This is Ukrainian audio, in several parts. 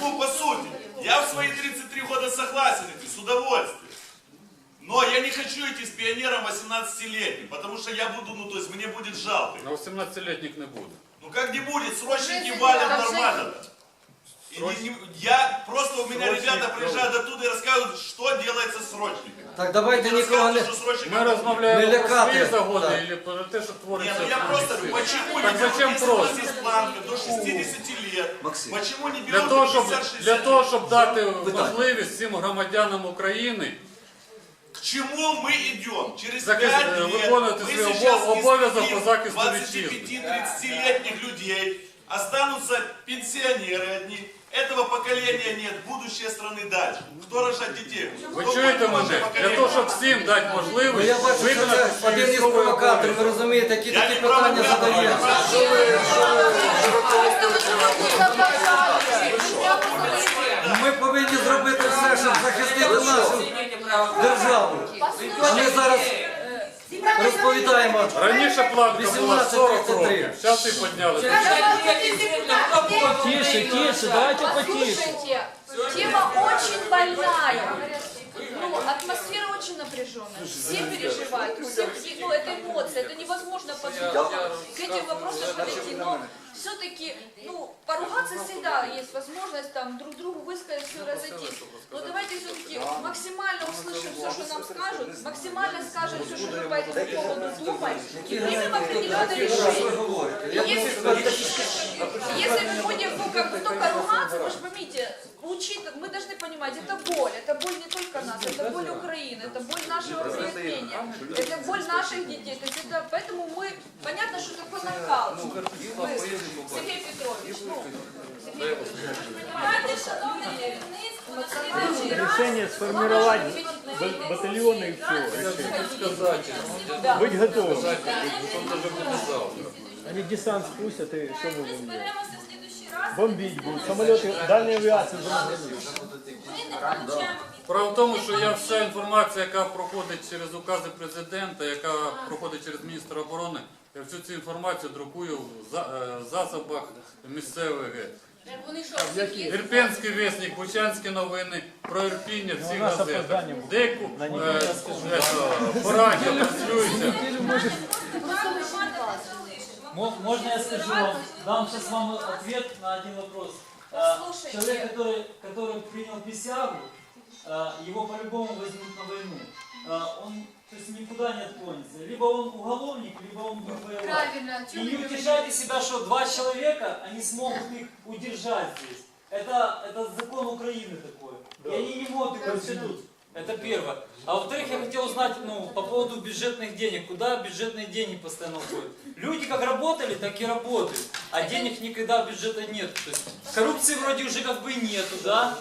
Ну, по сути, я в свои 33 года согласен идти, с удовольствием. Но я не хочу идти с пионером 18-летним, потому что я буду, ну, то есть мне будет жалко. На 18-летних не буде. Ну как не будет, срочники валят нормально. И не- не- я просто, у меня ребята приезжают оттуда и рассказывают, что делается с срочниками. Так давайте Они нікого не. рассказывают, что срочникам Ми розмовляємо Не про лякати, свої загони так. і про те, що Нет, твориться. ну я в просто, місті. почему Так не зачем если у нас просто? есть планка до 60 лет, Максим. почему не Для берут того, щоб, 50-60 для того, щоб дати Питання. можливість всім громадянам України К чему мы идем? Через Захист- 5 э, лет выполнить мы свой сейчас обо- обовязок истребим по захисту вітчизни. 25-30-летних людей, останутся пенсионеры одни. Этого поколения нет, будущее страны дальше. Кто рожать? Ви Кто чуєте будет мене? Для того, щоб всім дати Ну можливість я бачу, що виконати це свої один із військові провокаторів, ви розумієте, які Я такі не питання провокатор. задає. Ми повинні зробити все, щоб захистити нашу державу. А ми зараз розповідаємо. Раніше планка була 40 18-33. років, зараз і піднялися. Тише, тише, давайте потише. Послушайте, тема очень больная. Ну, атмосфера очень напряженная. Все переживают, у всех, ну, это эмоции, это невозможно по-другому к этим вопросам подойти. Но все-таки, ну, поругаться всегда есть возможность там друг другу высказать все разойтись. Но давайте все-таки максимально услышим все, что нам скажут, максимально скажем все, что мы по этому поводу думаем, и примем определенное решение. Если, если мы будем ну, как бы только ругаться, вы же поймите, учит, мы должны понимать, это боль, это боль не только нас, это боль Украины, это боль нашего преодоления, это боль наших детей. То есть это, поэтому мы, понятно, что такое накал. Мы- Сергей Петрович, ну, Сергей Петрович, вы же понимаете, шановне керівництво, на слідуючий раз Решение сформировать Давайте ба- батальоны и все. Да. Быть готовым. Они десант спустят и что мы Ми будем делать? зберемося в слідуючий раз. Бомбить будут. Самолеты, дальняя авиация уже на Ми не получаємо Справа в тому, що я вся інформація, яка проходить через укази президента, яка проходить через міністра оборони, я всю цю інформацію друкую в за- е, засобах місцевих. Вони що, всі є? Ірпенський вісник, Бучанські новини, про Ірпіння всі у нас газети. опоздання. Деяку На е, я е, по радіо транслюється. Мо- Можно я скажу вам, дам сейчас вам ответ на один вопрос. А, Послушайте. Человек, который, который принял присягу, его по-любому возьмут на войну. А, Он то есть никуда не отклонится. Либо он уголовник, либо он будет воевать. Правильно. И не утешайте себя, что два человека, они смогут их удержать здесь. Это, это закон Украины такой. И они не могут их конституцию. Это первое. А во-вторых, я хотел узнать, ну, по поводу бюджетных денег. Куда бюджетные деньги постоянно уходят? Люди как работали, так и работают. А денег никогда бюджета нет. То есть коррупции вроде уже как бы нету, да?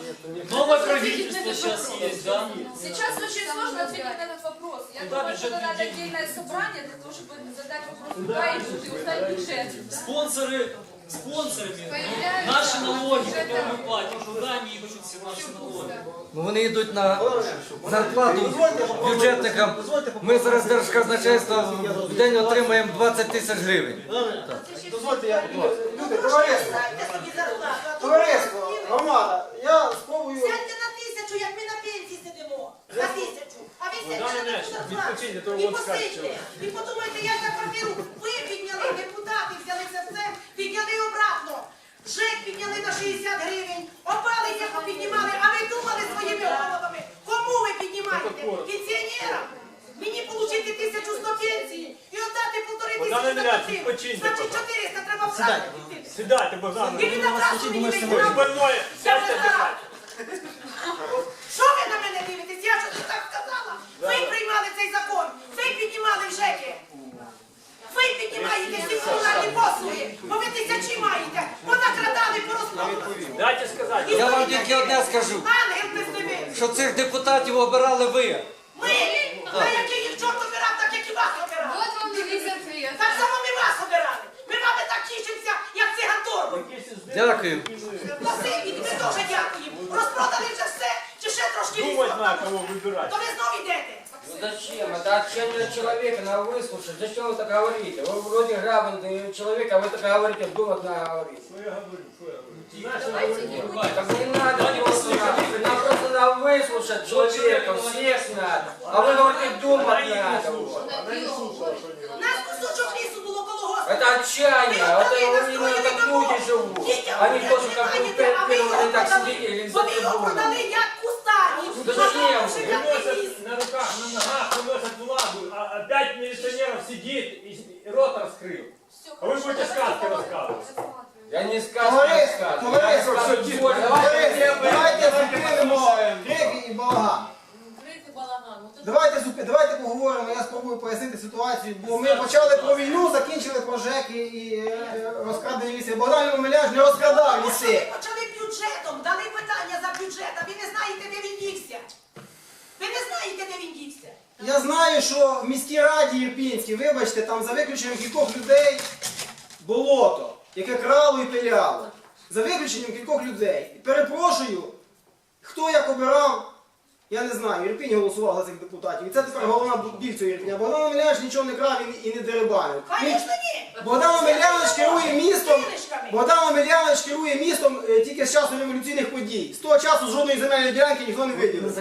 Новое правительство сейчас есть, да? Сейчас очень сложно ответить на этот вопрос. Я Куда думаю, что бюджетные надо деньги? отдельное собрание для того, чтобы задать вопрос, куда идут и узнать бюджет. Спонсоры, спонсорами, ну, Появляются наши налоги, бюджеты. которые мы платим, куда они идут все наши налоги? Ну, Вони йдуть на зарплату бюджетникам. Ми зараз держказначейство в день отримаємо 20 тисяч гривень. Дозвольте, я люди, товариство, товариство, громада, я спробую. Сядьте на тисячу, як ми на пенсії сидимо. На тисячу. А ви сядьте на таку зарплату. І посидьте. І подумайте, як за квартиру 60 гривень, опалення піднімали, а ви думали своїми головами. Кому ви піднімаєте? Пенсіонерам? Мені отримати 1100 пенсії і полтори Богдан тисячі на Ілляч, Значить 400 треба втратити. Сідайте, Богдан. І він одразу мені виконав. Больное. Я не знаю. Що ви на мене дивитесь? Я ж так сказала. Ви приймали цей закон. Ви піднімали ЖЕКи. Ви піднімаєте всі комунальні послуги, бо ви тисячі маєте. Я вам тільки одне скажу, що цих депутатів обирали ви. Ми, на який їх чорт обирав, так як і вас обирали. Вот вам весь ответ. Так само ми вас обирали. Ми вами так тішимося, як циган торбом. Дякую. Спасибі, ми теж дякуємо. Розпродали вже все, чи ще трошки Думать лісу? на кого выбирать. То ви знов йдете. Ну зачем? Это общение человека, надо выслушать. Зачем вы так говорите? Вы вроде грамотный человек, а вы так говорите, думать надо говорить. Что я говорю? Что я говорю? Давайте не будем. Так не слушать человека, всех надо. А вы говорите, думать надо. вот. У нас кусочок лісу було коло госпіталю. Это отчаяние, это именно как люди живут. Они тоже как бы первые так сидели или за Вони його трибуной. продали як кустарник. Ну, зачем? А живе Выносят ліс. на руках, рот раскрыл. А вы будете сказки рассказывать. Я не сказку Товариш, рассказываю. товариш, Я рассказываю больше. Давайте, давайте зупинимо крики і балаган. Давайте, зупи- давайте поговоримо, я спробую пояснити ситуацію, бо ми почали про війну, закінчили про ЖЕКи і е, розкрадені ліси. Богдан Омеляш не розкрадав Ви ліси. В Ірпінській, вибачте, там за виключенням кількох людей болото, яке крало і пиляло. За виключенням кількох людей. Перепрошую, хто як обирав, я не знаю, Ірпінь голосував за цих депутатів. І це тепер головна біль цього Ірпіня. Богдан Омеляш нічого не крав і, і не дерибанив. Звісно, ні. Богдан Омелянович керує містом. Богдан Омелянович керує містом е, тільки з часу революційних подій. З того часу жодної земельної ділянки ніхто не виділив.